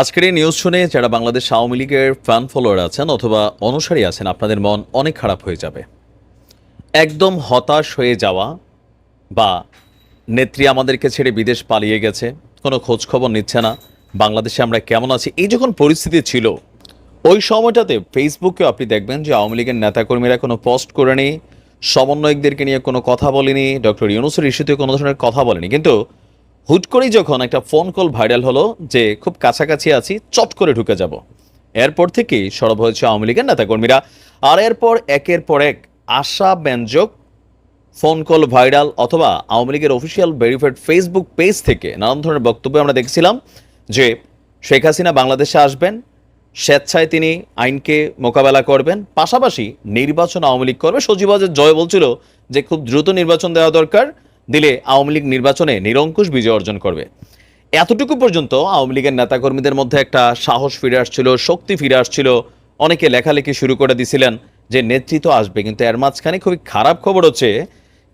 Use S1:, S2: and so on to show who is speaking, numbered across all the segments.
S1: আজকের এই নিউজ শুনে যারা বাংলাদেশ আওয়ামী লীগের ফ্যান ফলোয়ার আছেন অথবা অনুসারী আছেন, আপনাদের মন অনেক খারাপ হয়ে যাবে। একদম হতাশ হয়ে যাওয়া বা নেত্রী আমাদেরকে ছেড়ে বিদেশ পালিয়ে গেছে, কোনো খোঁজ খবর নিচ্ছে না, বাংলাদেশে আমরা কেমন আছি, এই যখন পরিস্থিতি ছিল, ওই সময়টাতে ফেসবুকে আপনি দেখবেন যে আওয়ামী লীগের নেতাকর্মীরা কোনো পোস্ট করেনি সমন্বয়কদেরকে নিয়ে কোনো কথা বলেনি ডক্টর ইউনুসের ইস্যুতে কোনো ধরনের কথা বলেনি। কিন্তু হুট করেই যখন একটা ফোন কল ভাইরাল হলো যে খুব কাছাকাছি আছি, চট করে ঢুকে যাব। এরপর থেকেই সরব হয়েছে আওয়ামী লীগের নেতাকর্মীরা। আর এরপর একের পর এক আশা ব্যঞ্জক ফোন কল ভাইরাল অথবা আওয়ামী লীগের অফিসিয়াল ভেরিফাইড ফেসবুক পেজ থেকে নানান ধরনের বক্তব্য আমরা দেখছিলাম যে শেখ হাসিনা বাংলাদেশে আসবেন, স্বেচ্ছায় তিনি আইনকে মোকাবেলা করবেন, পাশাপাশি নির্বাচন আওয়ামী লীগ করবে। সচিবাজের জয় বলছিল যে খুব দ্রুত নির্বাচন দেওয়া দরকার। দিলে আওয়ামী লীগ নির্বাচনে নিরঙ্কুশ বিজয় অর্জন করবে। এতটুকু পর্যন্ত আওয়ামী লীগের নেতাকর্মীদের মধ্যে একটা সাহস ফিরে আসছিল, শক্তি ফিরে আসছিল। অনেকে লেখালেখি শুরু করে দিছিলেন যে নেতৃত্ব আসবে, কিন্তু এর মাঝখানে খুবই খারাপ খবর হচ্ছে,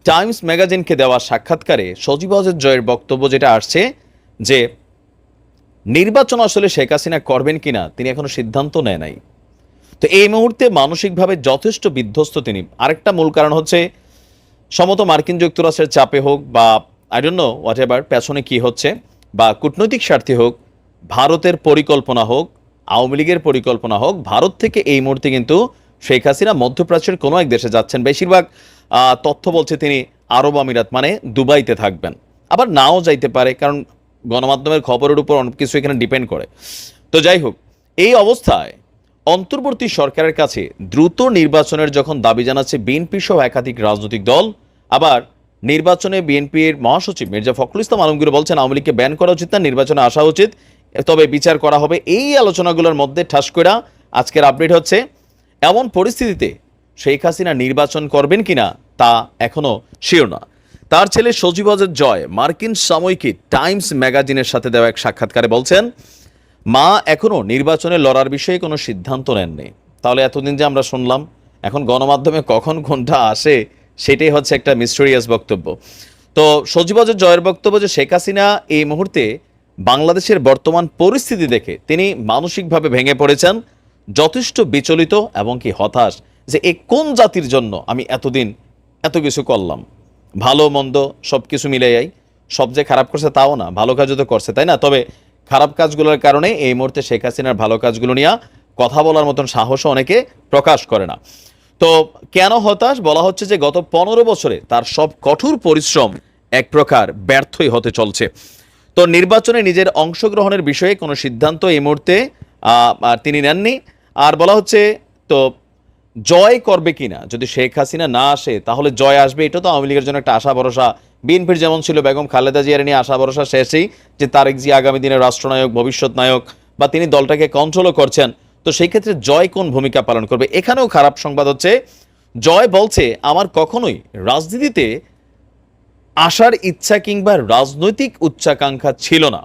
S1: টাইমস ম্যাগাজিনকে দেওয়া সাক্ষাৎকারে সজীব সজীবাজের জয়ের বক্তব্য যেটা আসছে যে, নির্বাচন আসলে শেখ হাসিনা করবেন কিনা তিনি এখনও সিদ্ধান্ত নেয় নাই। তো এই মুহূর্তে মানসিকভাবে যথেষ্ট বিধ্বস্ত তিনি। আরেকটা মূল কারণ হচ্ছে সমত মার্কিন যুক্তরাষ্ট্রের চাপে হোক বা I don't know whatever পেছনে কি হচ্ছে, বা কূটনৈতিক স্বার্থে হোক, ভারতের পরিকল্পনা হোক, আওয়ামী লীগের পরিকল্পনা হোক, ভারত থেকে এই মুহূর্তে কিন্তু শেখ হাসিনা মধ্যপ্রাচ্যের কোনো এক দেশে যাচ্ছেন। বেশিরভাগ তথ্য বলছে তিনি আরব আমিরাত মানে দুবাইতে থাকবেন। আবার নাও যাইতে পারে, কারণ গণমাধ্যমের খবরের উপর অনেক কিছু এখানে ডিপেন্ড করে। তো যাই হোক, এই অবস্থায় অন্তর্বর্তী সরকারের কাছে দ্রুত নির্বাচনের যখন দাবি জানাচ্ছে বিএনপি সহ একাধিক রাজনৈতিক দল, আবার নির্বাচনে বিএনপির মহাসচিব মির্জা ফখরুল ইসলাম আলমগীর বলছেন, আওয়ামী লীগকে ব্যান করা উচিত না, নির্বাচনে আসা উচিত, তবে বিচার করা হবে। এই আলোচনাগুলোর মধ্যে ঠাস করে আজকের আপডেট হচ্ছে, এমন পরিস্থিতিতে শেখ হাসিনা নির্বাচন করবেন কিনা তা এখনও শিওর না। তার ছেলে সজীবজের জয় মার্কিন সাময়িকী টাইমস ম্যাগাজিনের সাথে দেওয়া এক সাক্ষাৎকারে বলছেন মা এখনও নির্বাচনে লড়ার বিষয়ে কোনো সিদ্ধান্ত নেননি। তাহলে এতদিন যে আমরা শুনলাম, এখন গণমাধ্যমে কখন কোনটা আসে, সেটাই হচ্ছে একটা মিস্টোরিয়াস বক্তব্য। তো সজীবজের জয়ের বক্তব্য যে শেখ হাসিনা এই মুহূর্তে বাংলাদেশের বর্তমান পরিস্থিতি দেখে তিনি মানসিকভাবে ভেঙে পড়েছেন, যথেষ্ট বিচলিত এবং কি হতাশ যে এ কোন জাতির জন্য আমি এতদিন এত কিছু করলাম। ভালো মন্দ সব কিছু মিলে যাই সব যে খারাপ করছে তাও না, ভালো কাজও তো করছে, তাই না? তবে খারাপ কাজগুলোর কারণে এই মুহূর্তে শেখ হাসিনার ভালো কাজগুলো নিয়ে কথা বলার মতন সাহসও অনেকে প্রকাশ করে না। তো কেন হতাশ? বলা হচ্ছে যে গত পনেরো বছরে তার সব কঠোর পরিশ্রম এক প্রকার ব্যর্থই হতে চলছে। তো নির্বাচনে নিজের অংশগ্রহণের বিষয়ে কোনো সিদ্ধান্ত এই মুহূর্তে তিনি নেননি। আর বলা হচ্ছে, তো জয় করবে কিনা? যদি শেখ হাসিনা না আসে, তাহলে জয় আসবে, এটা তো আওয়ামী লীগের জন্য একটা আশা ভরসা বিএনপির যেমন ছিল বেগম খালেদা জিয়ার নিয়ে আশা ভরসা শেষেই যে তারেক জি আগামী দিনের রাষ্ট্রনায়ক, ভবিষ্যৎ নায়ক বা তিনি দলটাকে কন্ট্রোলও করছেন। তো সেই ক্ষেত্রে জয় কোন ভূমিকা পালন করবে? এখানেও খারাপ সংবাদ হচ্ছে, জয় বলছে আমার কখনোই রাজনীতিতে আসার ইচ্ছা কিংবা রাজনৈতিক উচ্চাকাঙ্ক্ষা ছিল না।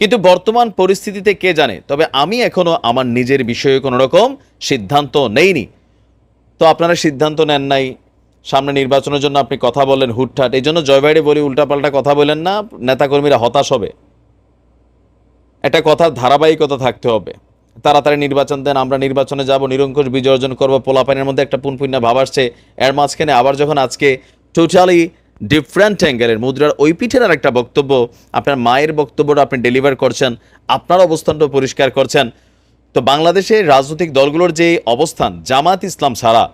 S1: কিন্তু বর্তমান পরিস্থিতিতে কে জানে? তবে আমি এখনও আমার নিজের বিষয়ে কোনো রকম সিদ্ধান্ত নেইনি। তো আপনারা সিদ্ধান্ত নেন নাই সামনে নির্বাচনের জন্য আপনি কথা বলেন হুটঠাট এই জন্য জয় বাইরে বলি উল্টাপাল্টা কথা বলেন না, নেতাকর্মীরা হতাশ হবে। একটা কথার ধারাবাহিকতা থাকতে হবে। তাড়াতাড়ি নির্বাচন দেন, আমরা নির্বাচনে যাব, নিরঙ্কুশ বিজয় অর্জন করব পোলাপানের মধ্যে একটা পুনপুণ্য ভাব আসছে। এর মাঝখানে আবার যখন আজকে টোটালি ডিফারেন্ট অ্যাঙ্গেলের মুদ্রার ওই পিঠের আর একটা বক্তব্য, আপনার মায়ের বক্তব্যটা আপনি ডেলিভার করছেন, আপনার অবস্থানটা পরিষ্কার করছেন। তো বাংলাদেশের রাজনৈতিক দলগুলোর যে অবস্থান, জামাত ইসলাম ছাড়া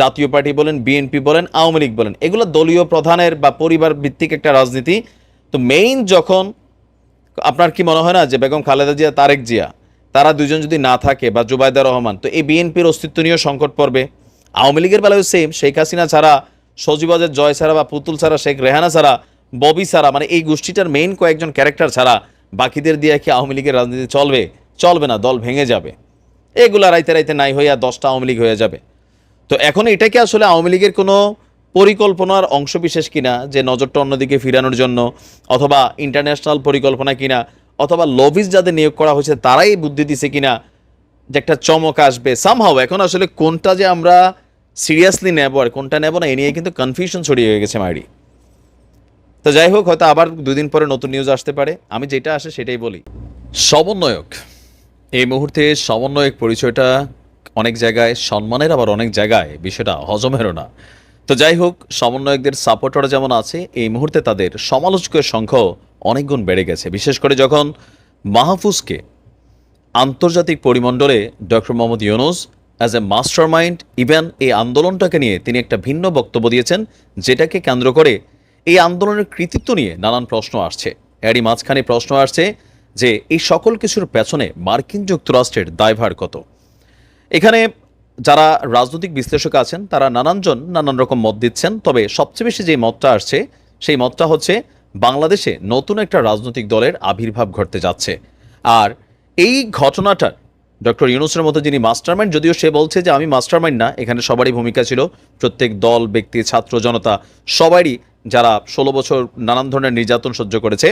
S1: জাতীয় পার্টি বলেন, বিএনপি বলেন, আওয়ামী লীগ বলেন, এগুলো দলীয় প্রধানের বা পরিবার ভিত্তিক একটা রাজনীতি। তো মেইন যখন আপনার কি মনে হয় না যে বেগম খালেদা জিয়া, তারেক জিয়া, তারা দুজন যদি না থাকে বা জুবাইদা রহমান, তো এই বিএনপির অস্তিত্ব নিয়েও সংকট পড়বে। আওয়ামী লীগের বেলায় সেম শেখ হাসিনা ছাড়া সজিবাজের জয় ছাড়া বা পুতুল ছাড়া, শেখ রেহানা ছাড়া, ববি ছাড়া মানে এই গোষ্ঠীটার মেইন কয়েকজন ক্যারেক্টার ছাড়া বাকিদের দিয়ে কি আওয়ামী লীগের রাজনীতি চলবে? চলবে না, দল ভেঙে যাবে। এগুলা রাইতে রাইতে নাই হইয়া দশটা আওয়ামী লীগ হয়ে যাবে। তো এখন এটা কি আসলে আওয়ামী লীগের কোনো পরিকল্পনার অংশ বিশেষ কিনা, যে নজরটা অন্যদিকে ফিরানোর জন্য, অথবা ইন্টারন্যাশনাল পরিকল্পনা কিনা, অথবা লবিস যাদের নিয়োগ করা হয়েছে তারাই বুদ্ধি দিছে কিনা, যে একটা চমক আসবে সামহাও এখন আসলে কোনটা যে আমরা সিরিয়াসলি নেব আর কোনটা নেব না, এ নিয়ে কিন্তু কনফিউশন ছড়িয়ে হয়ে গেছে মাইরি। তো যাই হোক, হয়তো আবার দুদিন পরে নতুন নিউজ আসতে পারে। আমি যেটা আসে সেটাই বলি। সমন্বয়ক। এই মুহূর্তে সমন্বয়ক পরিচয়টা অনেক জায়গায়, সম্মানের আবার অনেক জায়গায়, বিষয়টা হজমেরও না। তো যাই হোক, সমন্বয়কদের সাপোর্টার যেমন আছে, এই মুহূর্তে তাদের সমালোচকের সংখ্যাও অনেক গুণ বেড়ে গেছে। বিশেষ করে যখন মাহফুজকে আন্তর্জাতিক পরিমণ্ডলে doctor Mohammad Yunus as a master mind even এই আন্দোলনটাকে নিয়ে তিনি একটা ভিন্ন বক্তব্য দিয়েছেন, যেটাকে কেন্দ্র করে এই আন্দোলনের কৃতিত্ব নিয়ে নানান প্রশ্ন আসছে। এরই মাঝখানে প্রশ্ন আসছে যে, এই সকল কিছুর পেছনে মার্কিন যুক্তরাষ্ট্রের দায়ভার কত? এখানে যারা রাজনৈতিক বিশ্লেষক আছেন, তারা নানানজন নানান রকম মত দিচ্ছেন। তবে সবচেয়ে বেশি যে মতটা আসছে, সেই মতটা হচ্ছে বাংলাদেশে নতুন একটা রাজনৈতিক দলের আবির্ভাব ঘটতে যাচ্ছে। আর এই ঘটনাটার ডক্টর ইউনুসের মতো যিনি মাস্টারমাইন্ড, যদিও সে বলছে যে আমি মাস্টারমাইন্ড না, এখানে সবারই ভূমিকা ছিল প্রত্যেক দল, ব্যক্তি, ছাত্র, জনতা, সবারই যারা ষোলো বছর নানান ধরনের নির্যাতন সহ্য করেছে।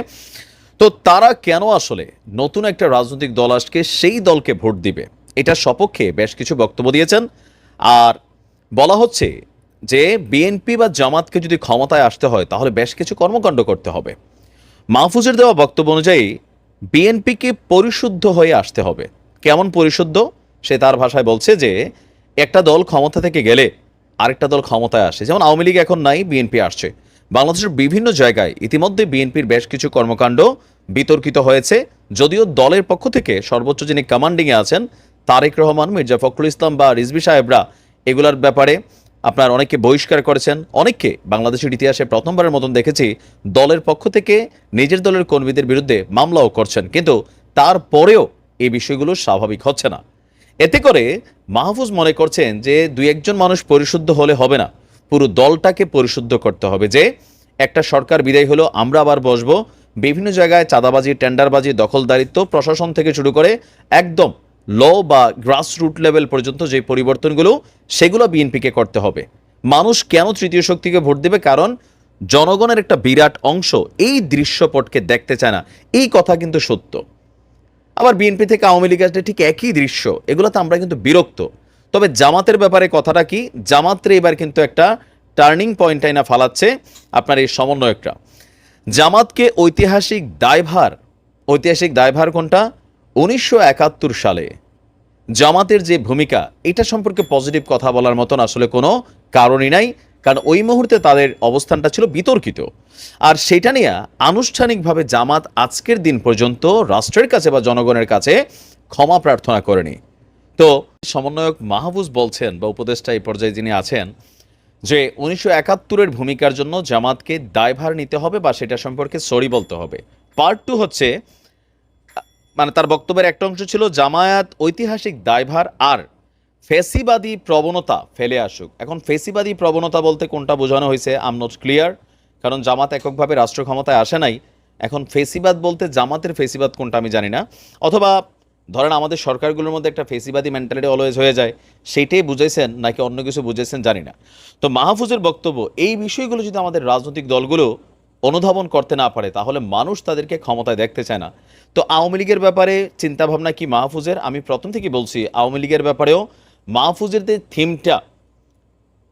S1: তো তারা কেন আসলে নতুন একটা রাজনৈতিক দল আজকে সেই দলকে ভোট দিবে? এটার সপক্ষে বেশ কিছু বক্তব্য দিয়েছেন। আর বলা হচ্ছে যে বিএনপি বা জামাতকে যদি ক্ষমতায় আসতে হয়, তাহলে বেশ কিছু কর্মকাণ্ড করতে হবে। মাহফুজের দেওয়া বক্তব্য অনুযায়ী বিএনপিকে পরিশুদ্ধ হয়ে আসতে হবে। কেমন পরিশুদ্ধ? সে তার ভাষায় বলছে যে, একটা দল ক্ষমতা থেকে গেলে আরেকটা দল ক্ষমতায় আসে। যেমন আওয়ামী লীগ এখন নাই বিএনপি আসছে। বাংলাদেশের বিভিন্ন জায়গায় ইতিমধ্যে বিএনপির বেশ কিছু কর্মকাণ্ড বিতর্কিত হয়েছে। যদিও দলের পক্ষ থেকে সর্বোচ্চ যিনি কমান্ডিংয়ে আছেন তারেক রহমান, মির্জা ফখরুল ইসলাম বা রিজভি সাহেবরা এগুলার ব্যাপারে আপনার অনেককে বহিষ্কার করেছেন, অনেককে বাংলাদেশের ইতিহাসে প্রথমবারের মতন দেখেছি দলের পক্ষ থেকে নিজের দলের কর্মীদের বিরুদ্ধে মামলাও করছেন, কিন্তু তারপরেও এই বিষয়গুলো স্বাভাবিক হচ্ছে না। এতে করে মাহফুজ মনে করছেন যে দুই একজন মানুষ পরিশুদ্ধ হলে হবে না, পুরো দলটাকে পরিশুদ্ধ করতে হবে যে একটা সরকার বিদায় হলো, আমরা আবার বসবো, বিভিন্ন জায়গায় চাঁদাবাজি, টেন্ডারবাজি, দখলদারিত্ব, প্রশাসন থেকে শুরু করে একদম ল বা গ্রাসরুট লেভেল পর্যন্ত যে পরিবর্তনগুলো, সেগুলো বিএনপিকে করতে হবে। মানুষ কেন তৃতীয় শক্তিকে ভোট দেবে? কারণ জনগণের একটা বিরাট অংশ এই দৃশ্যপটকে দেখতে চায় না। এই কথা কিন্তু সত্য। আবার বিএনপি থেকে আওয়ামী লীগ আসলে ঠিক একই দৃশ্য। এগুলোতে আমরা কিন্তু বিরক্ত। তবে জামাতের ব্যাপারে কথাটা কি? জামাতরে এবার কিন্তু একটা টার্নিং পয়েন্ট আইনা ফালাচ্ছে আপনার এই সমন্বয়করা। জামাতকে ঐতিহাসিক দায়ভার ঐতিহাসিক দায়ভার কোনটা? উনিশশো একাত্তর সালে জামাতের যে ভূমিকা, এটা সম্পর্কে পজিটিভ কথা বলার মতন আসলে কোনো কারণই নাই, কারণ ওই মুহূর্তে তাদের অবস্থানটা ছিল বিতর্কিত। আর সেটা নিয়ে আনুষ্ঠানিকভাবে জামাত আজকের দিন পর্যন্ত রাষ্ট্রের কাছে বা জনগণের কাছে ক্ষমা প্রার্থনা করেনি। তো সমন্বয়ক মাহবুজ বলছেন বা উপদেষ্টা এই পর্যায়ে যিনি আছেন যে উনিশশো একাত্তরের ভূমিকার জন্য জামাতকে দায়ভার নিতে হবে বা সেটা সম্পর্কে সরি বলতে হবে। পার্ট টু হচ্ছে মানে তার বক্তব্যের একটা অংশ ছিল, জামায়াত ঐতিহাসিক দায়ভার আর ফেসিবাদী প্রবণতা ফেলে আসুক। এখন ফেসিবাদী প্রবণতা বলতে কোনটা বোঝানো হয়েছে আম নট ক্লিয়ার কারণ জামাত এককভাবে রাষ্ট্র ক্ষমতায় আসে নাই। এখন ফেসিবাদ বলতে জামাতের ফেসিবাদ কোনটা আমি জানি না। অথবা ধরেন আমাদের সরকারগুলোর মধ্যে একটা ফেসিবাদী মেন্টালিটি অলওয়েজ হয়ে যায়, সেইটাই বুঝেছেন নাকি অন্য কিছু বুঝেছেন জানি না। তো মাহফুজের বক্তব্য, এই বিষয়গুলো যদি আমাদের রাজনৈতিক দলগুলো অনুধাবন করতে না পারে, তাহলে মানুষ তাদেরকে ক্ষমতায় দেখতে চায় না। তো আওয়ামী লীগের ব্যাপারে চিন্তাভাবনা কি মাহফুজের? আমি প্রথম থেকে বলছি, আওয়ামী লীগের ব্যাপারেও মাহফুজের যে থিমটা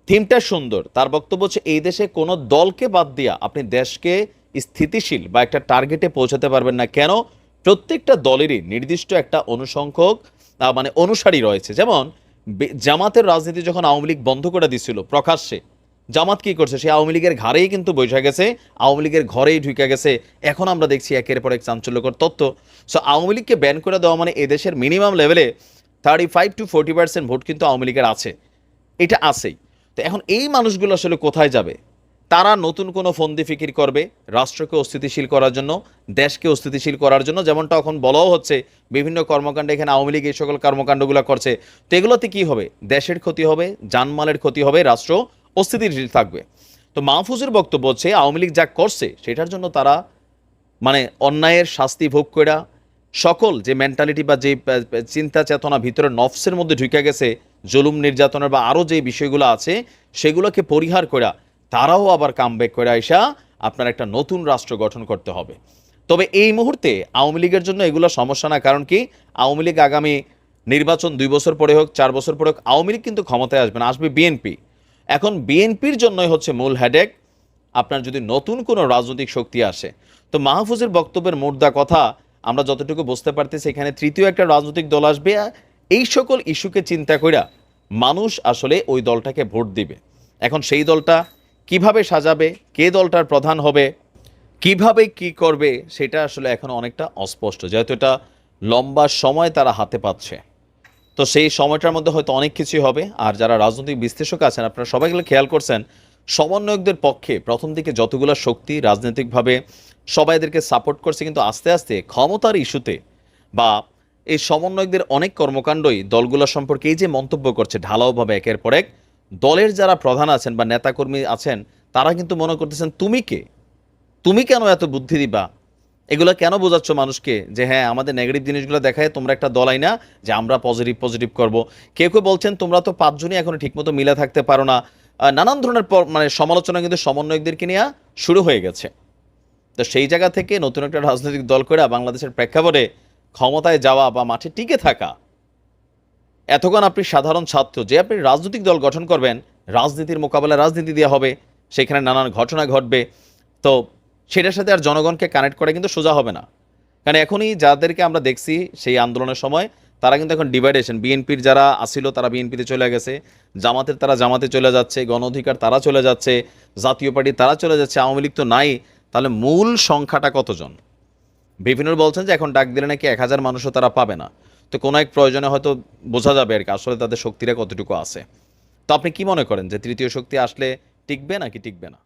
S1: থিমটা সুন্দর। তার বক্তব্য হচ্ছে, এই দেশে কোনো দলকে বাদ দিয়া আপনি দেশকে স্থিতিশীল বা একটা টার্গেটে পৌঁছাতে পারবেন না কেন? প্রত্যেকটা দলেরই নির্দিষ্ট একটা অনুসংখ্যক মানে অনুসারী রয়েছে। যেমন জামাতের রাজনীতি যখন আওয়ামী লীগ বন্ধ করে দিছিল প্রকাশ্যে জামাত কি করছে? সে আওয়ামী লীগের ঘাড়েই কিন্তু বৈশা গেছে, আওয়ামী লীগের ঘরেই ঢুকে গেছে। এখন আমরা দেখছি একের পর এক চাঞ্চল্যকর তথ্য। সো আওয়ামী লীগকে ব্যান করে দেওয়া মানে এদেশের মিনিমাম লেভেলে thirty five to forty percent vote কিন্তু আওয়ামী লীগের আছে। এটা আছেই। তো এখন এই মানুষগুলো আসলে কোথায় যাবে? তারা নতুন কোনো ফন্দি ফিকির করবে রাষ্ট্রকে অস্থিতিশীল করার জন্য, দেশকে অস্থিতিশীল করার জন্য, যেমনটা এখন বলাও হচ্ছে, বিভিন্ন কর্মকাণ্ডে এখানে আওয়ামী লীগ এই সকল কর্মকাণ্ডগুলো করছে। তো এগুলোতে কী হবে? দেশের ক্ষতি হবে, জানমালের ক্ষতি হবে, রাষ্ট্র অস্থিতিশীল থাকবে। তো মাহফুজের বক্তব্য হচ্ছে, আওয়ামী লীগ যা করছে, সেটার জন্য তারা মানে অন্যায়ের শাস্তি ভোগ করা সকল যে মেন্টালিটি বা যে চিন্তা চেতনা ভিতরে নফসের মধ্যে ঢুকে গেছে, জুলুম নির্যাতনের বা আরও যে বিষয়গুলো আছে, সেগুলোকে পরিহার করা তারাও আবার কামব্যাক করে আইসা আপনার একটা নতুন রাষ্ট্র গঠন করতে হবে। তবে এই মুহূর্তে আওয়ামী লীগের জন্য এগুলো সমস্যা না, কারণ কি? আওয়ামী লীগ আগামী নির্বাচন দুই বছর পরে হোক, চার বছর পরে হোক, আওয়ামী লীগ কিন্তু ক্ষমতায় আসবে না, আসবে বিএনপি। এখন বিএনপির জন্যই হচ্ছে মূল হেডেক আপনার যদি নতুন কোনো রাজনৈতিক শক্তি আসে। তো মাহফুজের বক্তব্যের মুদ্রা কথা, আমরা যতটুকু বুঝতে পারতেছি, এখানে তৃতীয় একটা রাজনৈতিক দল আসবে। এই সকল ইস্যুকে চিন্তা কইরা মানুষ আসলে ওই দলটাকে ভোট দিবে। এখন সেই দলটা কীভাবে সাজাবে, কে দলটার প্রধান হবে, কীভাবে কি করবে, সেটা আসলে এখন অনেকটা অস্পষ্ট, যেহেতু এটা লম্বা সময় তারা হাতে পাচ্ছে। তো সেই সময়টার মধ্যে হয়তো অনেক কিছুই হবে। আর যারা রাজনৈতিক বিশ্লেষক আছেন, আপনারা সবাইগুলো খেয়াল করছেন, সমন্বয়কদের পক্ষে প্রথম দিকে যতগুলো শক্তি রাজনৈতিকভাবে সবাই এদেরকে সাপোর্ট করছে, কিন্তু আস্তে আস্তে ক্ষমতার ইস্যুতে বা এই সমন্বয়কদের অনেক কর্মকাণ্ডই দলগুলো সম্পর্কে এই যে মন্তব্য করছে, ঢালাওভাবে একের পর এক, দলের যারা প্রধান আছেন বা নেতাকর্মী আছেন, তারা কিন্তু মনে করতেছেন, তুমি কে? তুমি কেন এত বুদ্ধি দিবা? এগুলো কেন বোঝাচ্ছ মানুষকে? যে হ্যাঁ আমাদের নেগেটিভ জিনিসগুলো দেখায় তোমরা একটা দলাই না যে আমরা পজিটিভ পজিটিভ করব। কেউ কেউ বলছেন, তোমরা তো পাঁচজনই এখনও ঠিকমতো মিলে থাকতে পারো না। নানান ধরনের মানে সমালোচনা কিন্তু সমন্বয়কদেরকে নিয়ে শুরু হয়ে গেছে। তো সেই জায়গা থেকে নতুন একটা রাজনৈতিক দল করে বাংলাদেশের প্রেক্ষাপটে ক্ষমতায় যাওয়া বা মাঠে টিকে থাকা। এতক্ষণ আপনি সাধারণ ছাত্র, যে আপনি রাজনৈতিক দল গঠন করবেন, রাজনীতির মোকাবেলা রাজনীতি দেওয়া হবে, সেখানে নানান ঘটনা ঘটবে। তো সেটার সাথে আর জনগণকে কানেক্ট করা কিন্তু সোজা হবে না। কারণ এখনই যাদেরকে আমরা দেখছি সেই আন্দোলনের সময়, তারা কিন্তু এখন ডিভাইডেশন। বিএনপির যারা আসিল তারা বিএনপিতে চলে গেছে। জামাতের তারা জামাতে চলে যাচ্ছে, গণ অধিকার তারা চলে যাচ্ছে, জাতীয় পার্টি তারা চলে যাচ্ছে, আওয়ামী লীগ তো নাই। তাহলে মূল সংখ্যাটা কতজন? বিভিন্ন বলছেন যে এখন ডাক দিলে নাকি এক হাজার মানুষও তারা পাবে না। তো কোনো এক প্রয়োজনে হয়তো বোঝা যাবে আর কি, আসলে তাদের শক্তিটা কতটুকু আছে। তো আপনি কি মনে করেন যে তৃতীয় শক্তি আসলে টিকবে নাকি টিকবে না?